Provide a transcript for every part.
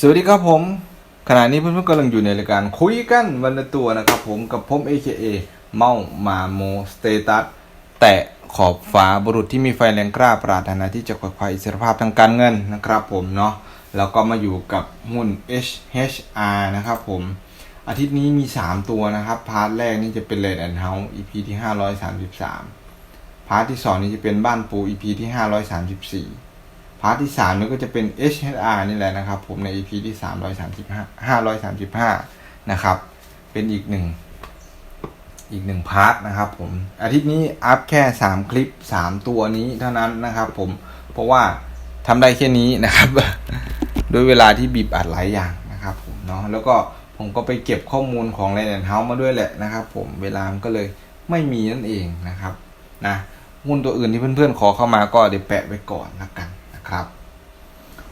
สวัสดีครับผม ขณะนี้เพื่อนๆกำลังอยู่ในรายการคุยกันวันละตัวนะครับผมกับผม AKA เมามาโมสเตตัสแตะขอบฟ้าบุรุษที่มีไฟแรงกล้าปรารถนาที่จะขวายคว้าอิสรภาพทางการเงินนะครับผมเนาะแล้วก็มาอยู่กับหุ้น HHR นะครับผม อาทิตย์นี้มี 3 ตัวนะครับ พาร์ทแรกนี่จะเป็น Red and House EP ที่ 533 พาร์ทที่ 2 นี่จะเป็นบ้านปู EP ที่ 534 พาร์ทที่3นี่ก็จะเป็น HHR นี่แหละนะครับ ผมใน EP ที่ 335 535 นะครับ เป็นอีกหนึ่งอีกหนึ่งพาร์ทนะครับผมอาทิตย์นี้อัพแค่ 3 คลิป 3 ตัวนี้เท่านั้นนะครับผมเพราะว่าทำได้แค่นี้นะครับด้วยเวลาที่บีบอัดหลายอย่างนะครับผมเนาะแล้วก็ผมก็ไปเก็บข้อมูลของ r a n d House มาด้วยแหละนะครับ ผมเวลามันก็เลยไม่มีนั่นเองนะครับนะหุ้นตัวอื่นที่เพื่อนๆขอเข้ามาก็เดี๋ยวแปะไว้ก่อนละกัน ครับ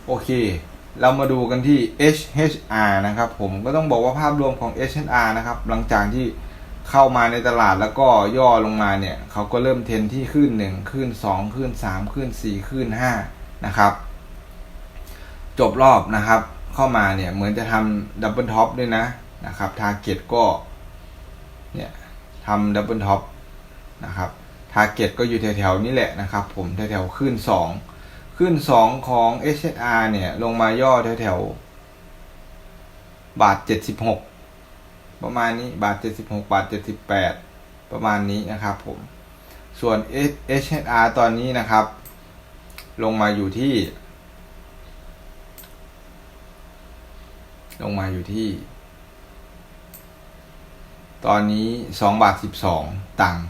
โอเค เรามาดูกันที่ HHR นะครับ ผมก็ต้องบอกว่าภาพรวมของ HHR นะครับ หลังจากที่เข้ามาในตลาดแล้วก็ย่อลงมาเนี่ยเขาก็เริ่มเทรนที่ขึ้น1ขึ้น2ขึ้น3ขึ้น4ขึ้น5นะครับ จบรอบนะครับ เข้ามาเนี่ยเหมือนจะทำดับเบิลท็อปด้วยนะนะครับทาร์เก็ตก็เนี่ยทำดับเบิลท็อปนะครับทาร์เก็ตก็อยู่แถวๆนี้แหละนะครับ ผมแถวๆขึ้น2 ขึ้น2ของ HSR เนี่ย ลงมาย่อแถวๆ บาท76ประมาณนี้บาท76บหกบาท78ปดประมาณนี้นะครับผม ส่วน HSR ตอนนี้นะครับ ลงมาอยู่ที่ ลงมาอยู่ที่ ตอนนี้2บาท12ตังค์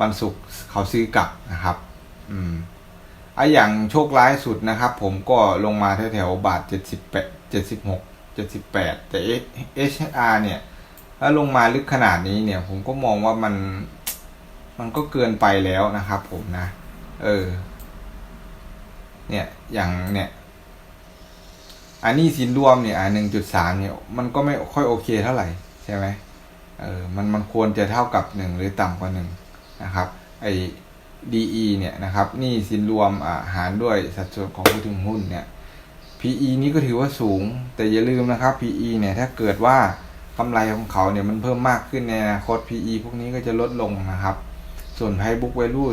วันศุกร์เขาซื้อกลับนะครับ อืม ไอะอย่างโชคร้ายสุดนะครับ ผมก็ลงมาแถวๆบาท78 76 78แต่ HR เนี่ยถ้าลงมาลึกขนาดนี้เนี่ย ผมก็มองว่ามันมันก็เกินไปแล้วนะครับผมนะ เออ เนี่ยอย่างเนี่ยอันนี้สินรวมเนี่ยอ่าหนึ่งจุดสามเนี่ย มันก็ไม่ค่อยโอเคเท่าไหร่ใช่ไหมเออ มันมันควรจะเท่ากับหนึ่งหรือต่ำกว่าหนึ่งนะครับ ไอ DE เนี่ยนะครับนี่สินรวมอาหารด้วยสัดส่วนของผู้ถือหุ้นเนี่ย PE นี้ก็ถือว่าสูง แต่อย่าลืมนะครับ PE เนี่ยถ้าเกิดว่ากำไรของเขาเนี่ยมันเพิ่มมากขึ้นในอนาคต PE พวกนี้ก็จะลดลงนะครับ ส่วน Price Book Value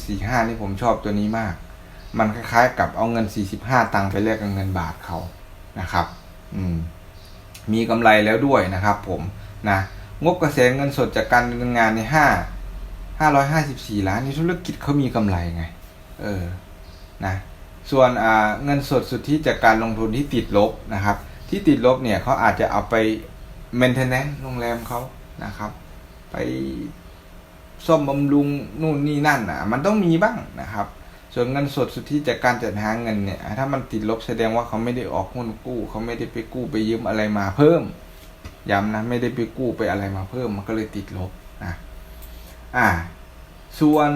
0.45 นี่ผมชอบตัวนี้มาก มันคล้ายๆกับเอาเงิน 45 ตังค์ไปแลกกับเงินบาทเขานะครับ อืม มีกำไรแล้วด้วยนะครับ ผมนะงบกระแสเงินสดจากการดำเนินงานในห้า ห้าร้อยห้าสิบสี่ล้านนี่ธุรกิจเขามีกำไรไง เออ นะ ส่วนอ่าเงินสดสุทธิจากการลงทุนที่ติดลบนะครับ ที่ติดลบเนี่ยเขาอาจจะเอาไป maintenance โรงแรมเขานะครับ ไปซ่อมบำรุงนู่นนี่นั่นอะ มันต้องมีบ้างนะครับ ส่วนเงินสดสุทธิจากการจัดหาเงินเนี่ย ถ้ามันติดลบแสดงว่าเขาไม่ได้ออกหุ้นกู้ เขาไม่ได้ไปกู้ไปยืมอะไรมาเพิ่ม ย้ำนะ ไม่ได้ไปกู้ไปอะไรมาเพิ่ม มันก็เลยติดลบนะ อ่า ส่วน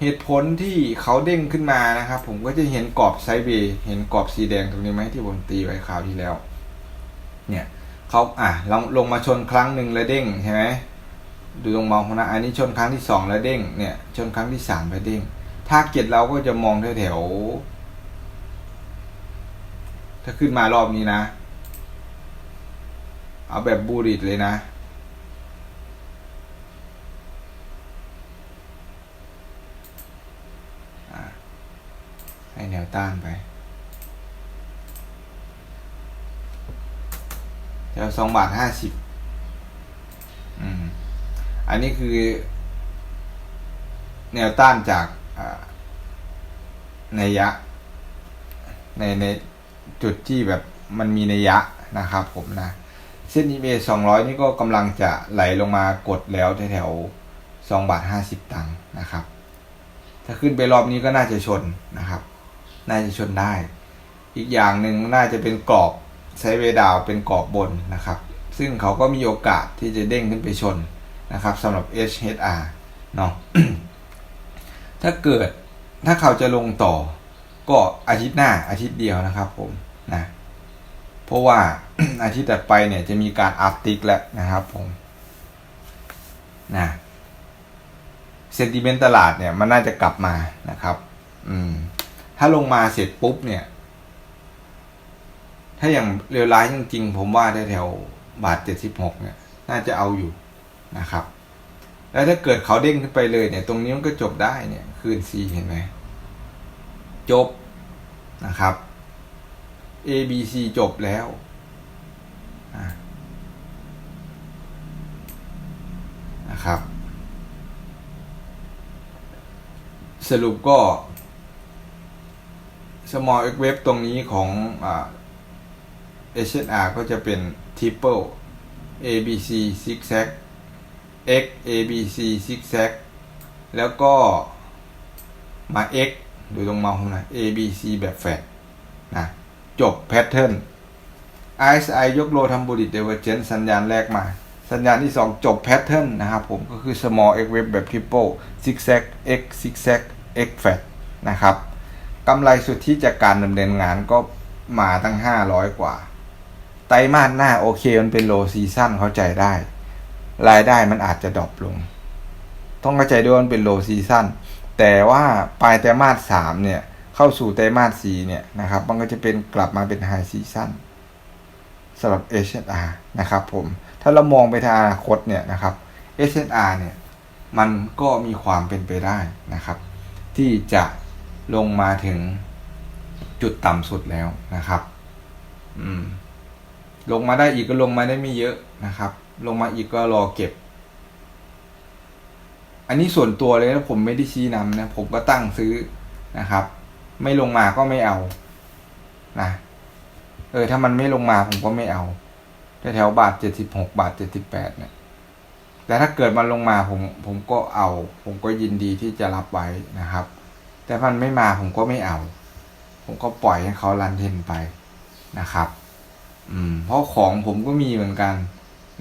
เหตุผลที่เขาเด้งขึ้นมานะครับ ผมก็จะเห็นกรอบไซเวย์เห็นกรอบสีแดงตรงนี้ไหมที่ผมตีไว้คราวที่แล้ว เนี่ยเขาอะลงลงมาชนครั้งหนึ่งแล้วเด้งใช่ไหมดูตรงมองนะอันนี้ชนครั้งที่สองแล้วเด้งเนี่ย ชนครั้งที่สามแล้วเด้งถ้าเก็ตเราก็จะมองแถวแถวถ้าขึ้นมารอบนี้นะ เอาแบบบูริตเลยนะ ให้แนวต้านไปแถวสองบาทห้าสิบอืม อันนี้คือ แนวต้านจากในยะ ในในจุดที่แบบมันมีในยยะนะครับผมนะเส้น EMA 200 นี่ก็กำลังจะไหลลงมากดแล้วแถวๆ2บาท50 ตังค์นะครับ ถ้าขึ้นไปรอบนี้ก็น่าจะชนนะครับ น่าจะชนได้ อีกอย่างหนึ่งน่าจะเป็นกรอบไซด์เวดาวเป็นกรอบบนนะครับ ซึ่งเขาก็มีโอกาสที่จะเด้งขึ้นไปชนนะครับสำหรับ HHR เนาะถ้าเกิดถ้าเขาจะลงต่อ ก็อาทิตย์หน้าอาทิตย์เดียวนะครับผมนะเพราะว่าอาทิตย์ต่อไปเนี่ยจะมีการอัพติกแล้วนะครับผมนะเซนติเมนต์ตลาดเนี่ยมันน่าจะกลับมานะครับ อืม ถ้าลงมาเสร็จปุ๊บเนี่ย ถ้าอย่างเร็วร้ายจริงๆ ผมว่าแถวบาทเจ็ดสิบหกเนี่ย น่าจะเอาอยู่นะครับ แล้วถ้าเกิดเขาเด้งขึ้นไปเลยเนี่ย ตรงนี้มันก็จบได้เนี่ย คืน C เห็นไหม จบนะครับ A B C จบแล้วนะครับ สรุปก็ small x wave ตรงนี้ของอ่า HNR ก็จะเป็น triple ABC zigzag X ABC zigzag แล้วก็มา X ดูตรงเมาส์ผมนะ ABC แบบแฟดนะจบแพทเทิร์น RSI ยกโลทำบูดิตเดเวอร์เจนสัญญาณแรกมา สัญญาณที่ 2 จบแพทเทิร์นนะครับผมก็คือ small x wave แบบ triple zigzag x zigzag x fat นะครับ กำไรสุทธิจากการดำเนินงานก็มาตั้ง 500 กว่า ไตรมาสหน้าโอเคมันเป็นโลซีซั่นเข้าใจได้ รายได้มันอาจจะดรอปลง ต้องเข้าใจด้วยว่ามันเป็นโลซีซั่นแต่ว่าปลายไตรมาสสามเนี่ย เข้าสู่ไตรมาสสี่เนี่ยนะครับ มันก็จะเป็นกลับมาเป็นไฮซีซั่นสำหรับ H&R นะครับผม ถ้าเรามองไปทางอนาคตเนี่ยนะครับ H&R เนี่ย มันก็มีความเป็นไปได้นะครับ ที่จะ ลงมาถึงจุดต่ำสุดแล้วนะครับ อืม ลงมาได้อีกก็ลงมาได้ไม่เยอะนะครับ ลงมาอีกก็รอเก็บ อันนี้ส่วนตัวเลยนะผมไม่ได้ชี้นำนะ ผมก็ตั้งซื้อนะครับ ไม่ลงมาก็ไม่เอานะเออถ้ามันไม่ลงมาผมก็ไม่เอาแถวบาทเจ็ดสิบหกบาทเจ็ดสิบแปดเนี่ย แต่ถ้าเกิดมันลงมาผมผมก็เอา ผมก็ยินดีที่จะรับไว้นะครับ แต่มันไม่มาผมก็ไม่เอา ผมก็ปล่อยให้เขารันเทนไปนะครับ อืม เพราะของผมก็มีเหมือนกัน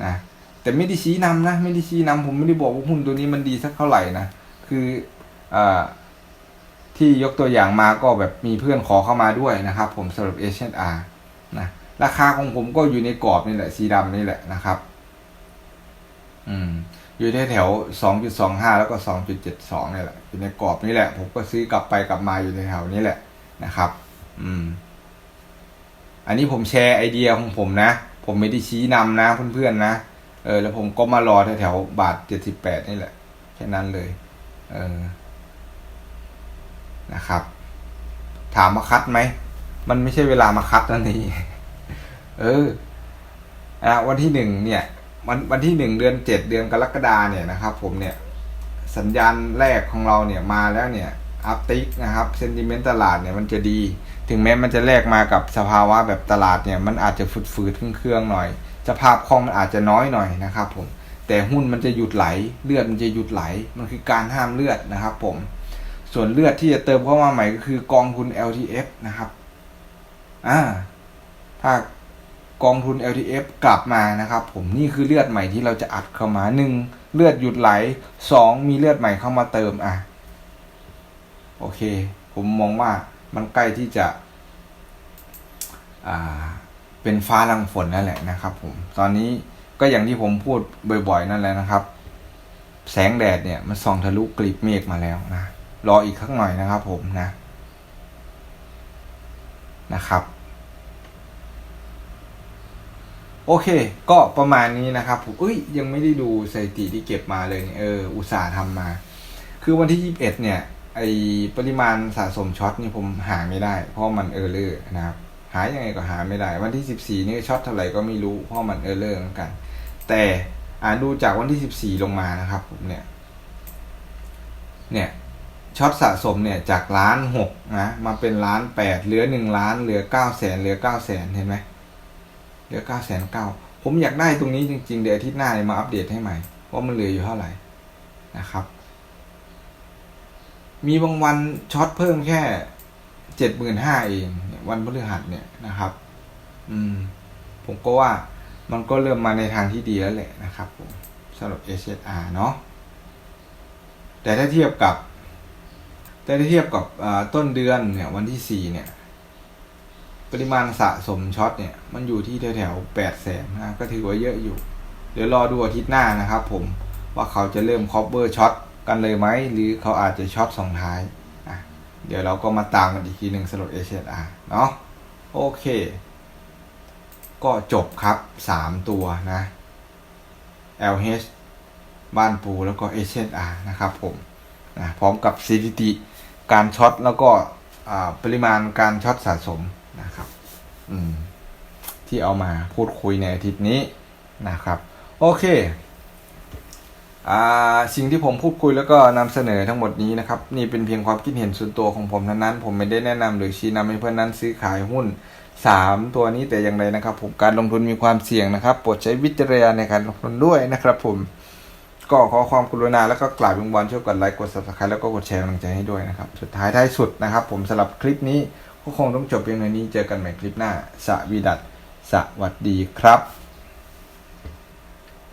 นะแต่ไม่ได้ชี้นำนะ ไม่ได้ชี้นำผมไม่ได้บอกว่าหุ้นตัวนี้มันดีสักเท่าไหร่นะคืออ่าที่ยกตัวอย่างมาก็แบบมีเพื่อนขอเข้ามาด้วยนะครับ ผมสำหรับ H&R นะราคาของผมก็อยู่ในกรอบนี่แหละ สีดำนี่แหละนะครับ อืม อยู่ในแถวสองจุดสองห้าแล้วก็สองจุดเนี่แหละ อยู่ในกรอบนี่แหละ ผมก็ซื้อกลับไปกลับมาอยู่ในแถวนี้แหละนะครับ อืม อันนี้ผมแชร์ไอเดียของผมนะ ผมไม่ได้ชี้นำนะเพื่อนๆนะ เออ แล้วผมก็มารอแถวๆบาทเจ็ดสิบแปดนี่แหละ แค่นั้นเลย เออ นะครับ ถามมาคัดไหม มันไม่ใช่เวลามาคัดนั่นนี่เอออะวันที่หนึ่งเนี่ย วันวันที่หนึ่งเดือนเจ็ดเดือนกรกฎาเนี่ยนะครับ ผมเนี่ยสัญญาณแรกของเราเนี่ยมาแล้วเนี่ยอัพติกนะครับเซนติเมนต์ตลาดเนี่ยมันจะดี ถึงแม้มันจะแลกมากับสภาวะแบบตลาดเนี่ยมันอาจจะฝืดฝืดเครื่องๆหน่อย สภาพคล่องมันอาจจะน้อยหน่อยนะครับผมแต่หุ้นมันจะหยุดไหล เลือดมันจะหยุดไหล มันคือการห้ามเลือดนะครับผมส่วนเลือดที่จะเติมเข้ามาใหม่ก็คือกองทุน LTF นะครับอ่าถ้า กองทุน LTF กลับมานะครับ ผมนี่คือเลือดใหม่ที่เราจะอัดเข้ามาหนึ่งเลือดหยุดไหลสองมีเลือดใหม่เข้ามาเติมอะโอเค ผมมองว่ามันใกล้ที่จะอ่าเป็นฟ้าลังฝนนั่นแหละนะครับ ผมตอนนี้ก็อย่างที่ผมพูดบ่อยๆ นั่นแหละนะครับ แสงแดดเนี่ยมันส่องทะลุกลีบเมฆมาแล้วนะรออีกข้างหน่อยนะครับ ผมนะนะครับ โอเค ก็ประมาณนี้นะครับผมเอ้ยยังไม่ได้ดูสถิติที่เก็บมาเลยเนี่ยเอออุตส่าห์ทำมา คือวันที่ยี่สิบเอ็ดเนี่ยไอปริมาณสะสมช็อตนี่ผมหาไม่ได้ เพราะมันเออร์เลอร์นะครับ หายังไงก็หาไม่ได้ วันที่สิบสี่นี่ช็อตเท่าไหร่ก็ไม่รู้เพราะมันเออร์เลอร์เหมือนกัน แต่อ่านดูจากวันที่สิบสี่ลงมานะครับผมเนี่ย เนี่ยช็อตสะสมเนี่ยจากล้านหกนะมาเป็นล้านแปดเหลือหนึ่งล้านเหลือเก้าแสนเหลือเก้าแสนเห็นไหม เหลือเก้าแสนเก้าผมอยากได้ตรงนี้จริง ๆ เดี๋ยวอาทิตย์หน้ามาอัปเดตให้ใหม่ว่ามันเหลืออยู่เท่าไหร่นะครับ มีบางวันช็อตเพิ่มแค่เจ็ดหมื่นห้าเองวันพฤหัสเนี่ยนะครับ อืม ผมก็ว่ามันก็เริ่มมาในทางที่ดีแล้วแหละนะครับผมสำหรับ SSR เนาะแต่ถ้าเทียบกับแต่ถ้าเทียบกับต้นเดือนเนี่ยวันที่สี่เนี่ย ปริมาณสะสมช็อตเนี่ย มันอยู่ที่แถวๆแปดแสนนะก็ถือว่าเยอะอยู่ เดี๋ยวรอดูอาทิตย์หน้านะครับผมว่าเขาจะเริ่มคอ v เ r อร์ช็อตกันเลยไหม หรือเขาอาจจะช็อตส่งท้ายอะเดี๋ยวเราก็มาตามกันอีกทีหนึ่งสำหรับ HSR เนาะโอเค ก็จบครับ3ตัวนะ LH บ้านปูแล้วก็ HNR นะครับผมนะพร้อมกับสถิติการช็อตแล้วก็ปริมาณการช็อตสะสม นะครับ อืม ที่เอามาพูดคุยในอาทิตย์นี้นะครับ โอเคอ่าสิ่งที่ผมพูดคุยแล้วก็นำเสนอทั้งหมดนี้นะครับ นี่เป็นเพียงความคิดเห็นส่วนตัวของผมเท่านั้นผมไม่ได้แนะนำหรือชี้นำให้เพื่อนนั้นซื้อขายหุ้น 3 ตัวนี้แต่อย่างใดนะครับ ผมการลงทุนมีความเสี่ยงนะครับโปรดใช้วิจารณญาณในการลงทุนด้วยนะครับ ผมก็ขอความกรุณาแล้วก็กราบวิงวอนช่วยกดไลค์กด subscribe แล้วก็กดแชร์กำลังใจให้ด้วยนะครับ สุดท้ายท้ายสุดนะครับ ผมสำหรับคลิปนี้ ก็คงต้องจบเพียงเท่านี้เจอกันใหม่คลิปหน้าสวีดัตสวัสดีครับ